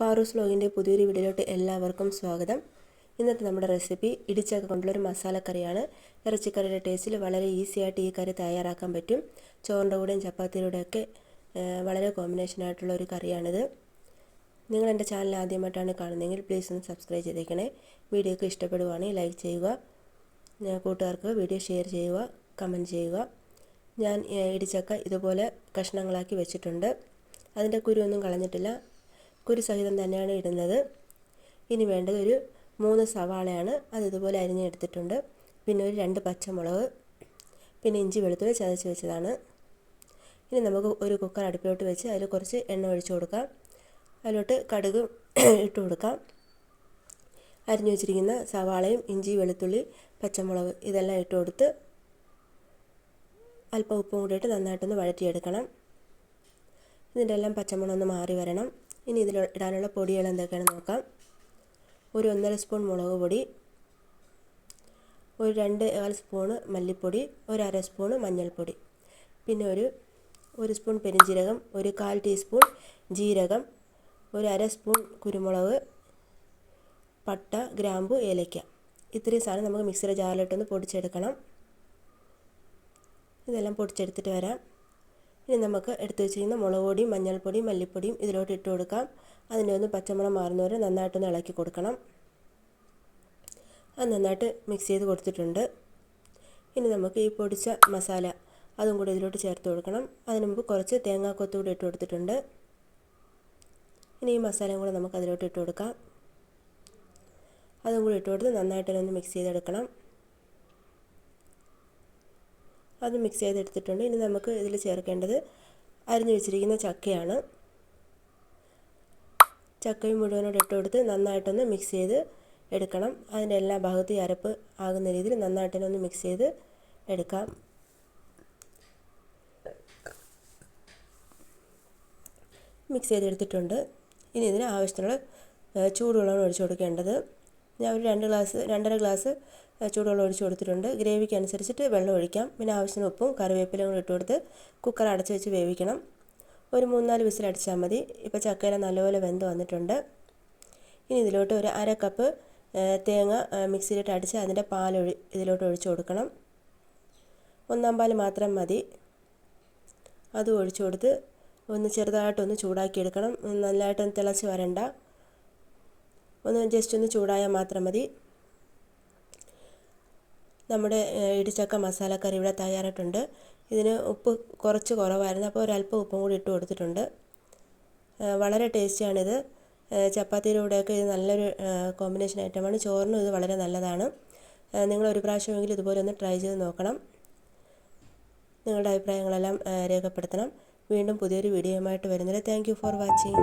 പാറൂസ് വ്ലോഗിന്റെ പുതിയൊരു വീഡിയോയിലോട്ട് എല്ലാവർക്കും സ്വാഗതം. ഇന്നത്തെ നമ്മുടെ റെസിപ്പി ഇടിച്ചക്ക കൊണ്ടുള്ളൊരു മസാലക്കറിയാണ്. ഇറച്ചിക്കറിയുടെ ടേസ്റ്റിൽ വളരെ ഈസി ആയിട്ട് ഈ കറി തയ്യാറാക്കാൻ പറ്റും. ചോറിന്റെ കൂടെയും ചപ്പാത്തിയുടെ ഒക്കെ വളരെ കോമ്പിനേഷൻ ആയിട്ടുള്ള ഒരു കറിയാണിത്. നിങ്ങൾ എന്റെ ചാനൽ ആദ്യമായിട്ടാണ് കാണുന്നതെങ്കിൽ പ്ലീസ് ഒന്ന് സബ്സ്ക്രൈബ് ചെയ്തേക്കണേ. വീഡിയോക്ക് ഇഷ്ടപ്പെടുവാണെങ്കിൽ ലൈക്ക് ചെയ്യുക. കൂട്ടുകാർക്ക് വീഡിയോ ഷെയർ ചെയ്യുക കമന്റ് ചെയ്യുക. ഞാൻ ഇടിച്ചക്ക ഇതുപോലെ കഷ്ണങ്ങളാക്കി വെച്ചിട്ടുണ്ട്. അതിന്റെ കുരുവൊന്നും കളഞ്ഞിട്ടില്ല. കുരു സഹിതം തന്നെയാണ് ഇടുന്നത്. ഇനി വേണ്ടത് ഒരു മൂന്ന് സവാളയാണ്. അത് ഇതുപോലെ അരിഞ്ഞെടുത്തിട്ടുണ്ട്. പിന്നെ ഒരു രണ്ട് പച്ചമുളക് പിന്നെ ഇഞ്ചി വെളുത്തുള്ളി ചതച്ച് വെച്ചതാണ്. ഇനി നമുക്ക് ഒരു കുക്കർ അടുപ്പിലോട്ട് വെച്ച് അതിൽ കുറച്ച് എണ്ണ ഒഴിച്ചു കൊടുക്കാം. അതിലോട്ട് കടുക് ഇട്ട് കൊടുക്കാം. അരിഞ്ഞു വെച്ചിരിക്കുന്ന സവാളയും ഇഞ്ചി വെളുത്തുള്ളി പച്ചമുളക് ഇതെല്ലാം ഇട്ട് കൊടുത്ത് അല്പം ഉപ്പും കൂടിയിട്ട് നന്നായിട്ടൊന്ന് വഴറ്റിയെടുക്കണം. ഇതിന്റെ എല്ലാം പച്ചമുളക് ഒന്ന് മാറി വരണം. ഇനി ഇതിൽ ഇടാനുള്ള പൊടികൾ എന്തൊക്കെയാണെന്ന് നോക്കാം. ഒരു ഒന്നര സ്പൂൺ മുളക് പൊടി ഒരു രണ്ട് കാൽ സ്പൂണ് മല്ലിപ്പൊടി ഒരു അര സ്പൂണ് മഞ്ഞൾപ്പൊടി. പിന്നെ ഒരു ഒരു സ്പൂൺ പെരിഞ്ജീരകം ഒരു കാൽ ടീസ്പൂൺ ജീരകം ഒരു അര സ്പൂൺ കുരുമുളക് പട്ട ഗ്രാമ്പു ഏലയ്ക്ക. ഇത്രയും സാധനം നമുക്ക് മിക്സിയുടെ ജാറിലിട്ടൊന്ന് പൊടിച്ചെടുക്കണം. ഇതെല്ലാം പൊടിച്ചെടുത്തിട്ട് വരാം. ഇനി നമുക്ക് എടുത്തു വെച്ചിരിക്കുന്ന മുളക് പൊടിയും മഞ്ഞൾപ്പൊടിയും മല്ലിപ്പൊടിയും ഇതിലോട്ട് ഇട്ട് കൊടുക്കാം. അതിന്റെ ഒന്ന് പച്ചമുളക് മാറുന്നവരെ നന്നായിട്ടൊന്ന് ഇളക്കി കൊടുക്കണം. അത് നന്നായിട്ട് മിക്സ് ചെയ്ത് കൊടുത്തിട്ടുണ്ട്. ഇനി നമുക്ക് ഈ പൊടിച്ച മസാല അതും കൂടി ഇതിലോട്ട് ചേർത്ത് കൊടുക്കണം. അതിന് മുമ്പ് കുറച്ച് തേങ്ങാക്കൊത്ത് കൂടി ഇട്ട് കൊടുത്തിട്ടുണ്ട്. ഇനി ഈ മസാലയും കൂടെ നമുക്ക് അതിലോട്ട് ഇട്ട് കൊടുക്കാം. അതും കൂടി ഇട്ട് കൊടുത്ത് നന്നായിട്ടൊന്ന് മിക്സ് ചെയ്തെടുക്കണം. അത് മിക്സ് ചെയ്തെടുത്തിട്ടുണ്ട്. ഇനി നമുക്ക് ഇതിൽ ചേർക്കേണ്ടത് അരിഞ്ഞു വെച്ചിരിക്കുന്ന ചക്കയാണ്. ചക്കയും മുഴുവനോട് ഇട്ട് കൊടുത്ത് നന്നായിട്ടൊന്ന് മിക്സ് ചെയ്ത് എടുക്കണം. അതിന്റെ എല്ലാ ഭാഗത്തും അരപ്പ് ആകുന്ന രീതിയിൽ നന്നായിട്ടൊന്ന് ഒന്ന് മിക്സ് ചെയ്ത് എടുക്കാം. മിക്സ് ചെയ്തെടുത്തിട്ടുണ്ട്. ഇനി ഇതിന് ആവശ്യത്തിനുള്ള ചൂടുവെള്ളമാണ് ഒഴിച്ചു കൊടുക്കേണ്ടത്. ഞാൻ ഒരു രണ്ട് ഗ്ലാസ് രണ്ടര ഗ്ലാസ് ചൂടുവെള്ളം ഒഴിച്ച് കൊടുത്തിട്ടുണ്ട്. ഗ്രേവിക്ക് അനുസരിച്ചിട്ട് വെള്ളം ഒഴിക്കാം. പിന്നെ ആവശ്യത്തിന് ഉപ്പും കറിവേപ്പിലയും കൂടി ഇട്ട് കൊടുത്ത് കുക്കർ അടച്ച് വെച്ച് വേവിക്കണം. ഒരു മൂന്നാൽ വിസിൽ അടിച്ചാൽ മതി. ഇപ്പോൾ ചക്കയില നല്ലപോലെ വെന്ത് വന്നിട്ടുണ്ട്. ഇനി ഇതിലോട്ട് ഒരു അര കപ്പ് തേങ്ങ മിക്സിയിലിട്ട് അടിച്ച് അതിന്റെ പാലൊഴി ഇതിലോട്ട് ഒഴിച്ചു കൊടുക്കണം. ഒന്നാം പാൽ മാത്രം മതി. അത് ഒഴിച്ചു കൊടുത്ത് ഒന്ന് ചെറുതായിട്ടൊന്ന് ചൂടാക്കിയെടുക്കണം. നല്ലതായിട്ടൊന്ന് തിളച്ച് വരണ്ട. ഒന്ന് ജസ്റ്റ് ഒന്ന് ചൂടായാൽ മാത്രം മതി. നമ്മുടെ ഇടിച്ചക്ക മസാലക്കറി ഇവിടെ തയ്യാറായിട്ടുണ്ട്. ഇതിന് ഉപ്പ് കുറച്ച് കുറവായിരുന്നു. അപ്പോൾ ഒരല്പം ഉപ്പും കൂടി ഇട്ട് കൊടുത്തിട്ടുണ്ട്. വളരെ ടേസ്റ്റിയാണിത്. ചപ്പാത്തിയുടെ കൂടെയൊക്കെ ഇത് നല്ലൊരു കോമ്പിനേഷൻ ഐറ്റമാണ്. ചോറിനും ഇത് വളരെ നല്ലതാണ്. നിങ്ങൾ ഒരു പ്രാവശ്യമെങ്കിലും ഇതുപോലെ ഒന്ന് ട്രൈ ചെയ്ത് നോക്കണം. നിങ്ങളുടെ അഭിപ്രായങ്ങളെല്ലാം രേഖപ്പെടുത്തണം. വീണ്ടും പുതിയൊരു വീഡിയോയുമായിട്ട് വരുന്നത് താങ്ക് ഫോർ വാച്ചിങ്